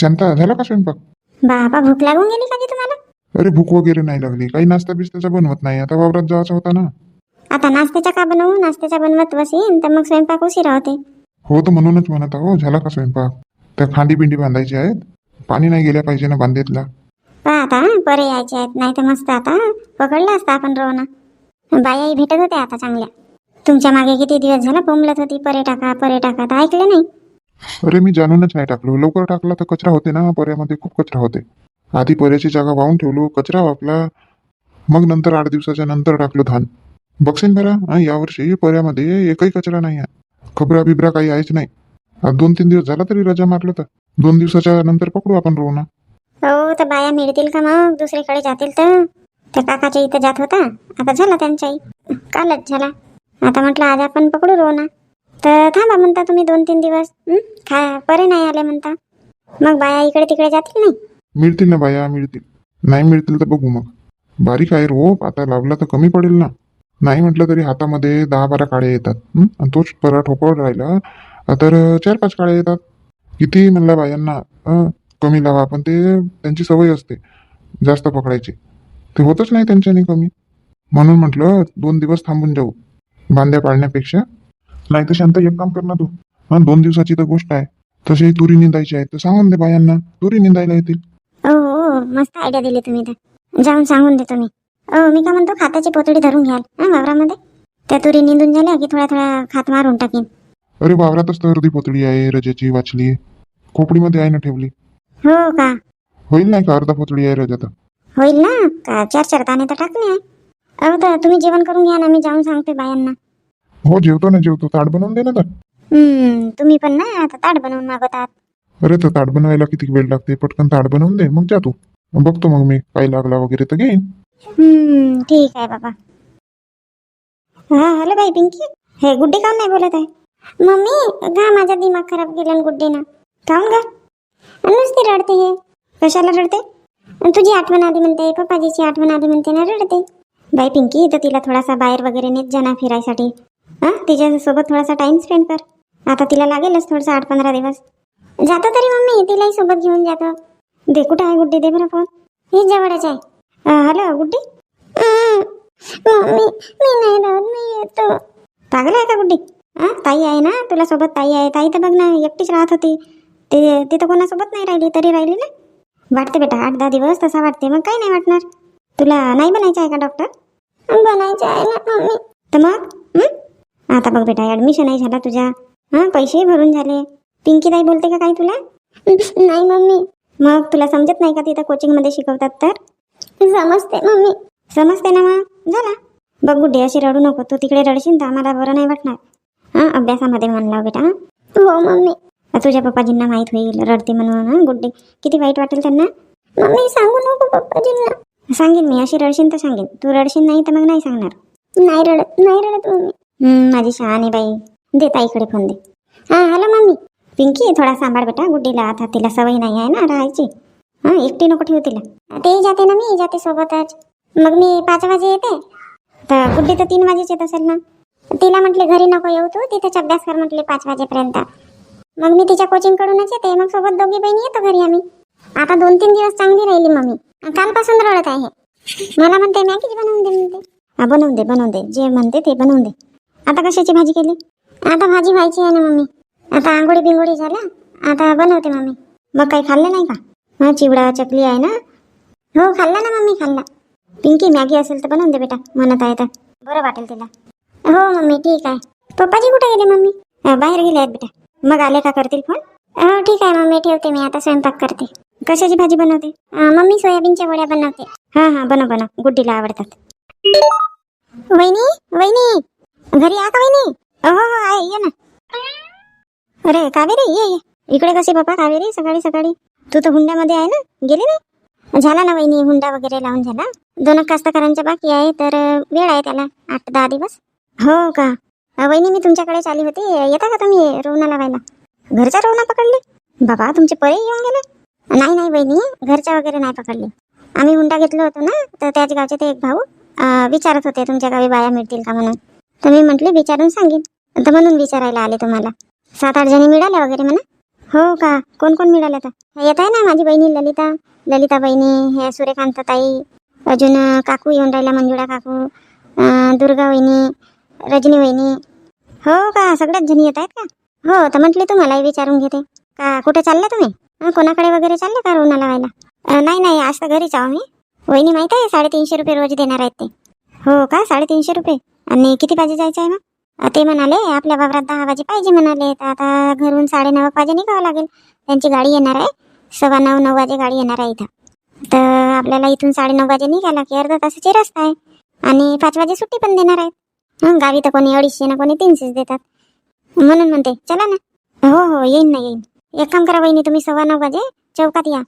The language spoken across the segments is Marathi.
शांता झाला का स्वयंपाक? बाबा भूक लागून गेली का तुम्हाला? अरे भूक वगैरे नाही लागली. काही नाश्ता बिस्त्याचा बनवत नाही. आता वावरात जायचा होता ना. आता नाश्त्याचा का बनवू? नाश्त्याचा बनवत बसीन तर मग स्वयंपाक उशिरा होते. हो तर म्हणूनच म्हणत आहो झाला का स्वयंपाक? त्या खांडी बिंडी बांधायची आहेत? पाणी नाही गेल्या पाहिजे ना बांधेतला. पहा आता परे यायचे आहेत. नाही तर मस्त आता पकडलं असतं आपण रोना बायाही भेटत होत्या आता चांगल्या. तुमच्या मागे किती दिवस झाला बोंबलत होती परे टाका परे टाका. तर ऐकलं नाही. अरे मी जाणूनच नाही टाकलो. लवकर टाकला तर कचरा होते ना पर्यामध्ये खूप कचरा होते. आधी पर्याची जागा वाहून ठेवलो कचरा वापला. मग नंतर आठ दिवसाच्या नंतर टाकलो धान. बघशील बरा यावर्षी पर्यामध्ये एकही कचरा नाही आहे खबरा बिबरा काही आहेच नाही. दोन तीन दिवस झाला तरी रजा मारलं तर. दोन दिवसाच्या नंतर पकडू आपण रोना हो तर बाया मिळतील का मग? दुसरीकडे जातील तर. त्या काकाच्या इथं जात होता. आता झाला त्यांच्याही. कालच झाला. आता म्हटलं आज आपण पकडू रोना तर थांबा म्हणता तुम्ही दोन तीन दिवस. हं? खा परे नाही आले म्हणता. मग बाया इकडे तिकडे जातील नाही? मिळतील ना बाया मिळतील. नाही मिळतील तर बघू मग. बारीक आहे रोप आता लावला तर कमी पडेल ना. नाही म्हटलं तरी हातामध्ये दहा बारा काळे येतात. हं? आणि तोच परा ठोकळ राहिला तर चार पाच काळे येतात. किती म्हणला बायांना कमी लावा पण ते त्यांची सवय असते जास्त पकडायची. ते होतच नाही त्यांच्याने कमी. म्हणून म्हटलं दोन दिवस थांबून जाऊ. बांध्या पाळण्यापेक्षा नाही तर शांत एक काम कर ना तू. हा दोन दिवसाची तर गोष्ट आहे. तशी तुरी निंदायची आहे. तर सांगून दे बायांना. तुरी निंदायला येतील. हो हो मस्त आयडिया दिली तुम्ही तर. जाऊन सांगून देतो मी. हो मी का म्हणतो खाताची पोतडी धरून घ्याल हा वावरामध्ये? त्या तुरी निंदून झाल्या की थोडा थोडा खात मारून टाकीन. अरे वावरातच तर अर्धी पोतळी आहे रजेची वाचली. खोपडीमध्ये आहे ना ठेवली. हो का? होईल नाही का अर्धा पोतळी आहे रजा तर? होईल ना? का चार चार दाणे तर टाकले आहे. अहो तर तुम्ही जेवण करून घ्या ना मी जाऊन सांगते बायांना. हो जेवतो ना जेवतो. ताट बनवून दे ना तर हम्म तुम्ही पण ना आता ताट बनवून मागवतात. अरे तर ताट बनवायला किती वेळ लागते? पटकन ताट बनवून दे. मग जा तू. बघतो मग मी काही लागला वगैरे तर घेईन. हम्म ठीक आहे बाबा. हा हॅलो बाई पिंकी. हे गुड्डी काऊन नाही बोलत आहे? मम्मी गा माझा दिमाग खराब केला न गुड्डीनं. काऊन गा? नुसती रडते हे. कशाला रडते? तुझी आठवण आली म्हणते पप्पाजीची आठवण आली म्हणते ना रडते. बाई पिंकी तर तिला थोडासा बाहेर वगैरे नेत जा ना फिरायसाठी. हा? तिच्यासोबत थोडासा टाइम स्पेंड कर. आता तिला लागेलच थोडासा आठ पंधरा दिवस. जातो तरी मम्मी तिलाही सोबत घेऊन जातो. दे कुठं आहे गुड्डी? दे बरं फोन ही जवळच आहे. हॅलो गुड्डी? मम्मी मी नाही राहत मी येतो. पागल आहे का गुड्डी? हा ताई आहे ना? तुला सोबत ताई आहे. ताई तर बघ ना एकटीच राहत होती. ते तिथं कोणासोबत नाही राहिली तरी राहिली ना? वाटते बेटा आठ दहा दिवस तसा वाटते. मग काही नाही वाटणार? तुला नाही बनायचं आहे का डॉक्टर बनायचं आहे ना मम्मी. तर मग? आता बघ बेटा ऍडमिशन आहे झाला तुझ्या हा पैसेही भरून झाले. पिंकी ताई बोलते का काही तुला? नाही मम्मी. मग तुला समजत नाही का तिथं कोचिंगमध्ये शिकवतात तर? समजते मम्मी. समजते ना मग. झाला. बघ गुड्डे अशी रडू नको. तू तिकडे रडशील तर आम्हाला बरं नाही वाटणार. हा अभ्यासामध्ये मन लाव बेटा हं? मम्मी. तुझ्या पप्पाजींना माहीत होईल रडते म्हणून हं, गुड्डे. किती वाईट वाटेल त्यांना? मम्मी सांगू नको पप्पाजींना. सांगेन मी अशी रडशील तर सांगेन. तू रडशील नाही तर मग नाही सांगणार. नाही रडत नाही रडत मम्मी. माझी शहाणी बाई. दे ताईकडे फोन दे. हां हॅलो मम्मी. पिंकी थोडा सांभाळ बेटा गुड्डीला आता तिला सवय नाही आहे ना राहायची. हां एकटी नको ठेवू तिला. ते जाते ना मी जाते सोबतच. मग मी पाच वाजे येते. तर गुड्डी तर तीन वाजेच येत असेल ना. तिला म्हटले घरी नको येऊ तू तिथेच अभ्यास कर म्हटले पाच वाजेपर्यंत. मग मी तिच्या कोचिंगकडूनच येते. मग सोबत दोघी बहिणी येतो घरी आम्ही. आता दोन तीन दिवस चांगली राहिली मम्मी. कालपासून रडत आहे. मला म्हणते मॅगीच बनवून दे म्हणते. बनवून दे बनवून दे. जे म्हणते ते बनवून दे. आता कशाची भाजी केली? आता भाजी व्हायची आहे ना मम्मी. आता आंघोळी बिंगोळी झाल्या. आता बनवते मम्मी. मग काही खाल्लं नाही का? हा चिवडा चकली आहे ना? हो खाल्ला ना मम्मी खाल्ला. पिंकी मॅगी असेल तर बनवून दे बेटा म्हणत आहे तर. बरं वाटेल तिला. हो मम्मी ठीक आहे. पप्पाजी कुठे गेले मम्मी? बाहेर गेले आहेत बेटा. मग आले का करतील फोन? हो ठीक आहे मम्मी ठेवते मी. आता स्वयंपाक करते. कशाची भाजी बनवते? मम्मी सोयाबीनच्या वड्या बनवते. हा हा बनव बनव. गुड्डीला आवडतात. वहिनी वहिनी! घरी या का वहिनी? हो हो आहे ये ना. अरे कावेरी ये ये. इकडे कसे बाबा कावेरी सकाळी सकाळी. तू तर हुंड्यामध्ये आहे ना? गेली नाही झाला ना वहिनी हुंडा वगैरे लावून झाला. दोन कास्तकारांच्या बाकी आहे तर वेळ आहे त्याला. आठ दहा दिवस. हो का? वहिनी मी तुमच्याकडे आली होती. येता का तुम्ही रोवणा लावायला? घरच्या रोवणा पकडले? बाबा तुमचे पळे येऊन गेले? नाही नाही बहिणी घरच्या वगैरे नाही पकडले. आम्ही हुंडा घेतलो होतो ना तर त्याच गावचे ते एक भाऊ विचारत होते तुमच्या गावी बाया मिळतील का म्हणून. तर मी म्हटले विचारून सांगेन. तर म्हणून विचारायला आले तुम्हाला. सात आठ जणी मिळाल्या वगैरे म्हणा? हो का? कोण कोण मिळाल्या तर? येत आहे ना माझी बहिणी ललिता. ललिता बहिणी हे सूर्यकांत ताई अजून काकू येऊन राहिल्या मंजुळा काकू दुर्गा वहिनी रजनी वहिनी हो का? सगळ्याच जणी येत आहेत का? हो तर म्हटले तुम्हालाही विचारून घेते. का? कुठे चालला तुम्ही? कोणाकडे वगैरे चालले का रोना लावायला? नाही नाही आज तर घरीच आहो मी. वहिनी माहीत आहे साडेतीनशे रुपये रोज देणार आहेत ते. हो का? साडेतीनशे रुपये? आणि किती वाजे जायचं आहे मग? ते म्हणाले आपल्या वावरात दहा वाजे पाहिजे म्हणाले. तर आता घरून साडेनऊ एक वाजे निघावं लागेल. त्यांची गाडी येणार आहे. सव्वा नऊ नऊ वाजे गाडी येणार आहे इथं. तर आपल्याला इथून साडेनऊ वाजे निघाला की अर्धा तासाची रस्ता आहे. आणि पाच वाजे सुट्टी पण देणार आहेत. मग गावी तर कोणी अडीचशे ना कोणी तीनशेच देतात. म्हणून म्हणते चला ना. हो हो येईन ना येईन. एक काम करा वहिनी तुम्ही सव्वा नऊ वाजे चौकात या.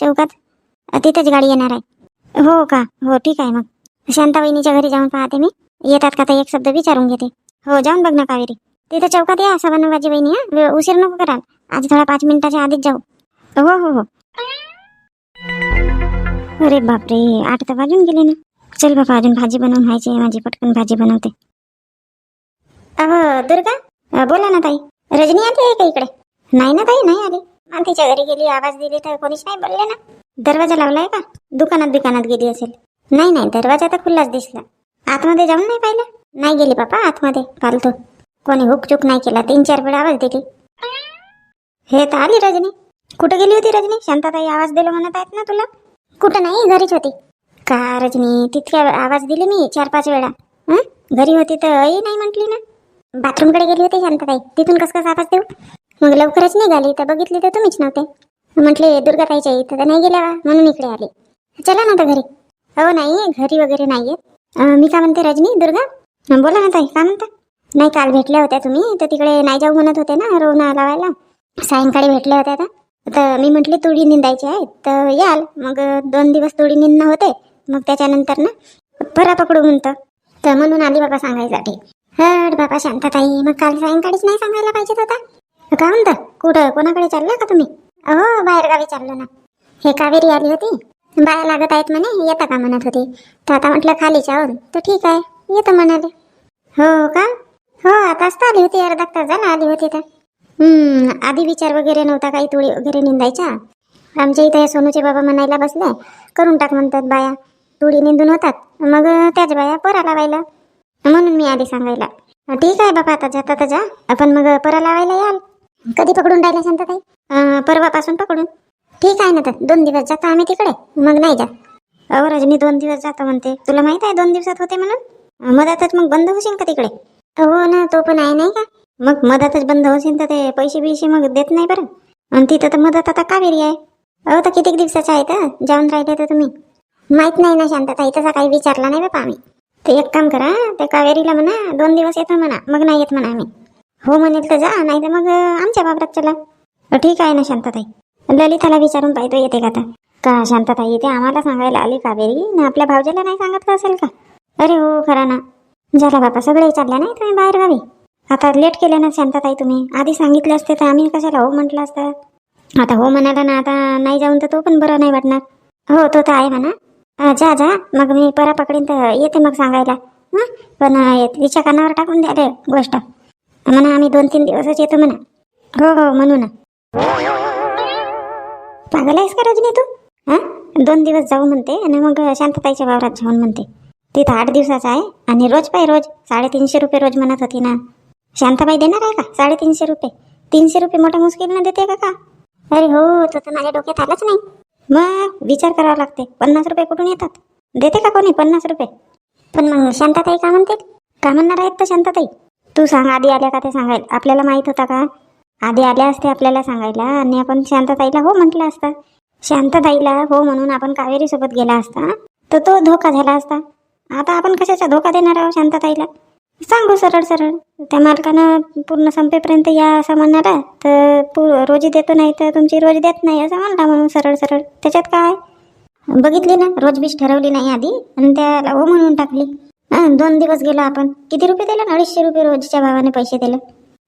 चौकात. तिथंच तिथेच गाडी येणार आहे. हो का? हो ठीक आहे मग. शांता वहिनीच्या घरी जाऊन पाहते मी. येतात का तर एक शब्द विचारून घेते. हो जाऊन बघ ना कावेरी. तिथे चौकात या सव्वा नऊ बहिणी वहिनी हा उशीर नको कराल. आज थोडा पाच मिनिटाच्या आधीच जाऊ. हो हो हो. अरे बापरे आठ तर वाजून गेले ना. चल बाबा अजून भाजी बनवून व्हायची आहे माझी पटकन भाजी बनवते. अहो दुर्गा? बोला ना ताई. रजनी आली आहे का इकडे? नाही ना ताई नाही आली. मानतीच्या घरी गेली आवाज दिली तर कोणीच नाही बोलले ना. दरवाजा लावलाय का? दुकानात दुकानात गेली असेल. नाही नाही दरवाजा तर खुल्लाच दिसला. आतमध्ये जाऊन नाही पाहिलं? नाही गेली बापा आतमध्ये फालतू कोणी हुकचूक नाही केला तीन चार वेळा आवाज दिली. हे तर आली रजनी. कुठं गेली होती रजनी? शांताताई आवाज दिला म्हणत आहेत ना तुला? कुठं नाही घरीच होती. का रजनी तितक्या आवाज दिली मी चार पाच वेळा. हं? घरी होती तर आई नाही म्हटली ना? बाथरूमकडे गेली होती शांताताई. तिथून कस कसा आवाज देऊ? मग लवकरच निघाली तर बघितली तर तुम्हीच नव्हते. म्हटले दुर्गाताईच्या इथं तर नाही गेल्या बा, म्हणून इकडे आले. चला ना तर घरी. हो नाही घरी वगैरे नाही आहेत मी का म्हणते रजनी दुर्गा? बोला ना ताई काय म्हणता? नाही काल भेटल्या होत्या तुम्ही तर तिकडे नाही जाऊ म्हणत होते ना रोना लावायला. सायंकाळी भेटल्या होत्या तर तर मी म्हटली तुळी निंदायची आहे तर याल. मग दोन दिवस तुळी निंदणं होते मग त्याच्यानंतर ना परा पकडू म्हणतं. तर म्हणून आली बाबा सांगायसाठी. हट बाबा शांतताई मग काल सायंकाळीच नाही सांगायला पाहिजेत होता. काय म्हणता कुठं कोणाकडे चाललं का तुम्ही? हो बाहेर गावी चाललो ना. हे कावेरी आली होती. बाया लागत आहेत म्हणे येता का म्हणत होते. तर आता म्हटलं खालीच आहोत तर ठीक आहे येतं म्हणाले. हो का? हो आताच तर आली होती अर्धा तास झाला आली होती तर. हम्म आधी विचार वगैरे नव्हता काही तुळी वगैरे निंदायचा आमच्या इथे सोनूचे बाबा म्हणायला बसले. करून टाक म्हणतात बाया. तुळी निंदून होतात. मग त्याच बाया परा लावायला. म्हणून मी आधी सांगायला. ठीक आहे बाबा आता जाता जा. आपण मग परा लावायला याल. कधी पकडून राहिला शांतताई? अं, परवापासून पकडून. ठीक आहे ना तर दोन दिवस जातो आम्ही तिकडे. मग नाही जात अहो रजनी दोन दिवस जातो म्हणते. तुला माहीत आहे दोन दिवसात होते म्हणून? मधातच मग बंद होशील का तिकडे? हो ना तो पण आहे नाही का? मग मधातच बंद होशील तर ते पैसे बिशे मग देत नाही बरं. आणि तिथं तर मधात आता कावेरी आहे. अहो तर किती दिवसाचं आहे तर? जाऊन राहिले तर तुम्ही. माहीत नाही ना शांतताई तसा काही विचारला नाही बाबा आम्ही ते एक काम करा ते कावेरीला म्हणा दोन दिवस येतो म्हणा मग नाही येत म्हणा आम्ही. हो म्हणेल तर जा नाही तर मग आमच्या बाबरात चला. ठीक आहे ना शांतताई. ललिताला विचारून पाहिजे येते का आता? का शांतताई येते? आम्हाला सांगायला आली कावेरी. ना आपल्या भाऊजीला नाही सांगितलं असेल का? अरे हो खरा ना. झाला बापा सगळे विचारलं नाही तुम्ही बाहेर गावी? आता लेट केलं ना शांतताई तुम्ही. आधी सांगितलं असते तर आम्ही कशाला हो म्हटलं असतं? आता हो म्हणाला ना आता नाही जाऊन तर तो पण बरं नाही वाटणार. हो तो तर आहे म्हणा. जा जा. मग मी परा पकडीन तर येते मग सांगायला. हं? पण तिच्या कानावर टाकून द्या रे गोष्ट. म्हणा आम्ही दोन तीन दिवसच येतो म्हणा. हो हो म्हणू ना. पागल आहेस का रजनी तू? हा? दोन दिवस जाऊ म्हणते आणि मग शांतताईच्या वावरात जाऊन म्हणते. तिथं आठ दिवसाचा आहे आणि रोज पाय रोज साडेतीनशे रुपये रोज म्हणत होती ना. शांताबाई देणार आहे का साडेतीनशे रुपये? तीनशे रुपये मोठ्या मुश्किलीनं देते का का? अरे हो तो तर माझ्या डोक्यात आलंच नाही. मग विचार करावा लागते. पन्नास रुपये कुठून येतात? देते का कोणी पन्नास रुपये? पण मग शांताताई का म्हणते का म्हणणार आहेत तर शांताताई? तू सांग आधी आल्या का ते सांगायला? आपल्याला माहीत होता का? आधी आल्या असते आपल्याला सांगायला आणि आपण शांतताईला हो म्हटलं असतं. शांतताईला हो म्हणून आपण कावेरीसोबत गेला असता. तर तो धोका झाला असता. आता आपण कशाचा धोका देणार आहोत शांतताईला? सांगू सरळ सरळ. त्या मालकानं पूर्ण संपेपर्यंत या असं म्हणणार तर पू रोजी देतो नाही तर तुमची रोज देत नाही असं म्हणला म्हणून सरळ सरळ. त्याच्यात काय? बघितली ना रोज बीज ठरवली नाही आधी. आणि त्याला हो म्हणून टाकली. दोन दिवस गेलो आपण. किती रुपये दिलं? ना अडीचशे रुपये रोजच्या भावाने पैसे दिलं.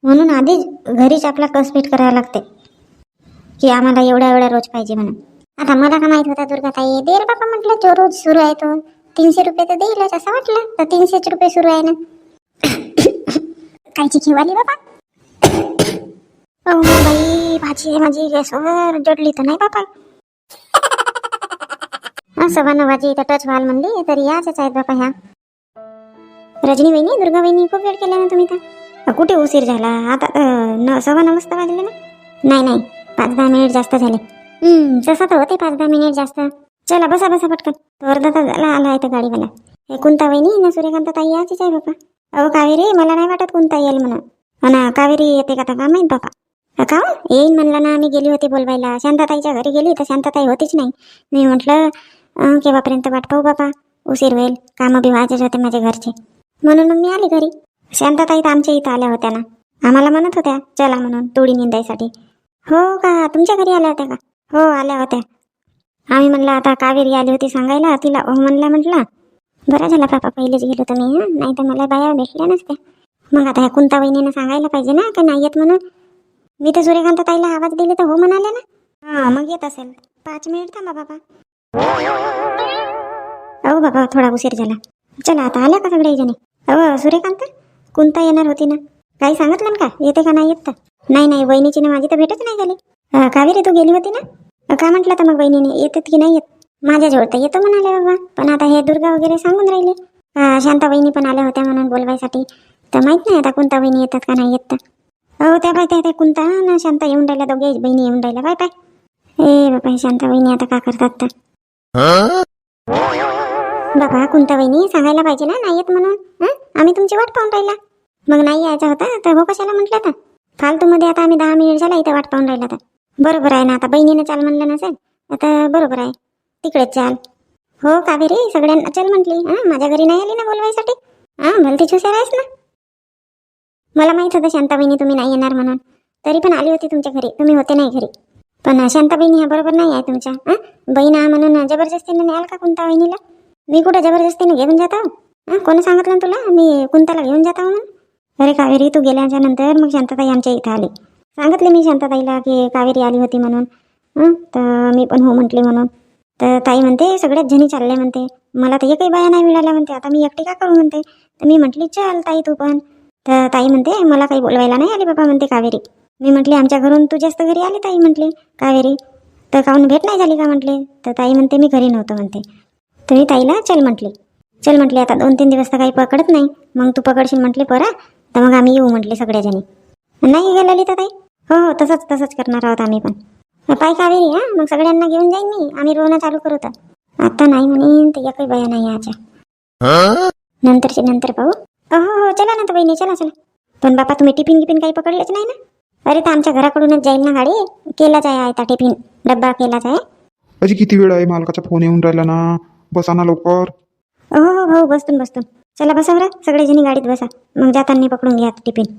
म्हणून आधीच घरीच आपला कसपीट करायला लागते. की आम्हाला एवढ्या एवढ्या रोज पाहिजे म्हणून. आता मला का माहीत होता दुर्गाताई? देर बाबा म्हटलं जो रोज सुरू आहे तो. तीनशे रुपये तर देईलच असं वाटलं तर तीनशेच रुपये सुरू आहे ना. कायची खिवाली बाबा? अहो बाई भाजी माझी गॅसवर जडली तर नाही बापा असं भाजी तर टच व्हाल म्हणली तर याच आहेत बापा ह्या. रजनी वहिनी दुर्गा वहिनी खूप वेळ केला ना तुम्ही तर. कुठे उशीर झाला? आता न सव्वा नऊ वाजता वाजले ना? नाही नाही. पाच दहा मिनिट जास्त झाले. हम्म तसं तर होते पाच दहा मिनिट जास्त. चला बसा बसा पटकन. तो अर्धा तास झाला आला आहे तर गाडीवाला. हे कोणता वहिनी ना सूर्यकांत ताई याचीच आहे बापा. अहो कावेरी मला नाही वाटत कोणता येईल म्हणून. म्हणा कावेरी येते का तर का माहीत बापा का येईन म्हणला ना आम्ही गेली होती बोलवायला. शांताताईच्या घरी गेली तर शांताताई होतीच नाही. मी म्हटलं केव्हापर्यंत वाट पाहू बापा? उशीर होईल. कामं बी व्हायचेच होते माझ्या घरचे. म्हणून मग मी आली घरी. शांताताई तर आमच्या इथं आल्या होत्या ना. आम्हाला म्हणत होत्या चला म्हणून तोडी निंदायसाठी. हो का? तुमच्या घरी आल्या होत्या का? हो आल्या होत्या. आम्ही म्हणलं आता कावेरी आली होती सांगायला तिला हो म्हणला म्हटलं बरं झाला पापा पहिलेच गेलो तर मी हां? नाही तर मला बाया भेटल्या नसत्या. मग आता ह्या कुंता वहिनीनं सांगायला पाहिजे ना का नाही येत म्हणून? मी तर सूर्यकांत ताईला आवाज दिले तर हो म्हणाले ना. हां मग येत असेल. पाच मिनिट थांबा बाबा. अहो बाबा थोडा उशीर झाला. चला आता आल्या का सगळे जणी अहो सूर्यकांत? कोणता येणार होती ना? काही सांगितलं ना का? येते का नाही येत तर? नाही नाही वहिनीची ना माझी तर भेटच नाही झाली. कावे कावेरी तू गेली होती ना? का म्हटलं तर मग वहिनीने येतात की नाही येत? माझ्या जवळ तर येतो म्हणाले बाबा. पण आता हे दुर्गा वगैरे सांगून राहिले. शांता वहिनी पण आल्या होत्या म्हणून बोलवायसाठी. तर माहीत नाही आता कोणता वहिनी येतात का नाही येत तर. हो त्या बाय त्या कोणता ना शांता येऊन राहिल्या दोघे बहिणी येऊन राहिल्या. Bye bye. हे बाबा हे शांता वहिनी आता का करतात तर? बाबा कुंता वहिनी सांगायला पाहिजे ना नाही येत म्हणून. आम्ही तुमची वाट पाहून राहिला. मग नाही यायचा होता तर हो कशाला म्हटलं तर? फालतूमध्ये आता आम्ही दहा मिनिट झाला इथं वाट पाहून राहिला तर. बरोबर आहे ना आता बहिणीनं चाल म्हणलं नसेल आता बरोबर आहे. तिकडेच चाल. हो कावेरी सगळ्यांना चल म्हटली. हां माझ्या घरी नाही आली ना बोलवायसाठी? हां भलती हुशार आहेस ना. मला माहीत होतं शांता बहिणी तुम्ही नाही येणार म्हणून. तरी पण आली होती तुमच्या घरी. तुम्ही होते नाही घरी. पण शांता बहिणी ह्या बरोबर नाही आहे तुमच्या. हां बहीण हा म्हणून जबरदस्तीने न्याल का कोणता वहिनीला मी कुठं जबरदस्तीने घेऊन जातो? हां कोणी सांगितलं ना तुला? मी कुंताला घेऊन जातो म्हणून. अरे कावेरी तू गेल्याच्यानंतर मग शांताताई आमच्या इथं आली. सांगितले मी शांताताईला की कावेरी आली होती म्हणून. तर मी पण हो म्हटले म्हणून. तर ताई म्हणते सगळ्याच जणी चालले म्हणते. मला तर एकही बाया नाही मिळाल्या म्हणते. आता मी एकटी का करू म्हणते? तर मी म्हटली चल ताई तू पण. तर ताई म्हणते मला काही बोलवायला नाही आली बाबा म्हणते कावेरी. मी म्हटली आमच्या घरून तू जास्त घरी आली ताई म्हटली. कावेरी तर काहून भेट नाही झाली का म्हटले? तर ताई म्हणते मी घरी नव्हतं म्हणते. तर मी ताईला चल म्हटली. चल म्हटली आता दोन तीन दिवस तर काही पकडत नाही. मग तू पकडशील म्हटली परा. तर मग आम्ही येऊ म्हटले सगळ्याजणी. नाही गेला ललिता ताई. हो हो तसंच तसंच करणार आहोत आम्ही पण. पाय कावेरी हा? मग सगळ्यांना घेऊन जाईन मी. आम्ही रोवणं चालू करू तर. आता नाही म्हणेन तर एकही बाया नाही याच्या नंतरचे नंतर पाहू. हो हो चला ना तर बहिणी चला चला. पण बापा तुम्ही टिफिन गिफिन काही पकडलेच नाही ना? अरे तर आमच्या घराकडूनच जाईल ना गाडी? केलाच आहे आता टिफिन. डब्बा केलाच आहे. अजी किती वेळ आहे मालकाचा फोन येऊन राहिला ना? बसा ना लवकर. हो हो हो बसतून बसतून. चला बसा बरं सगळेजणी गाडीत बसा. मग जाताना पकडून घ्या टिफिन.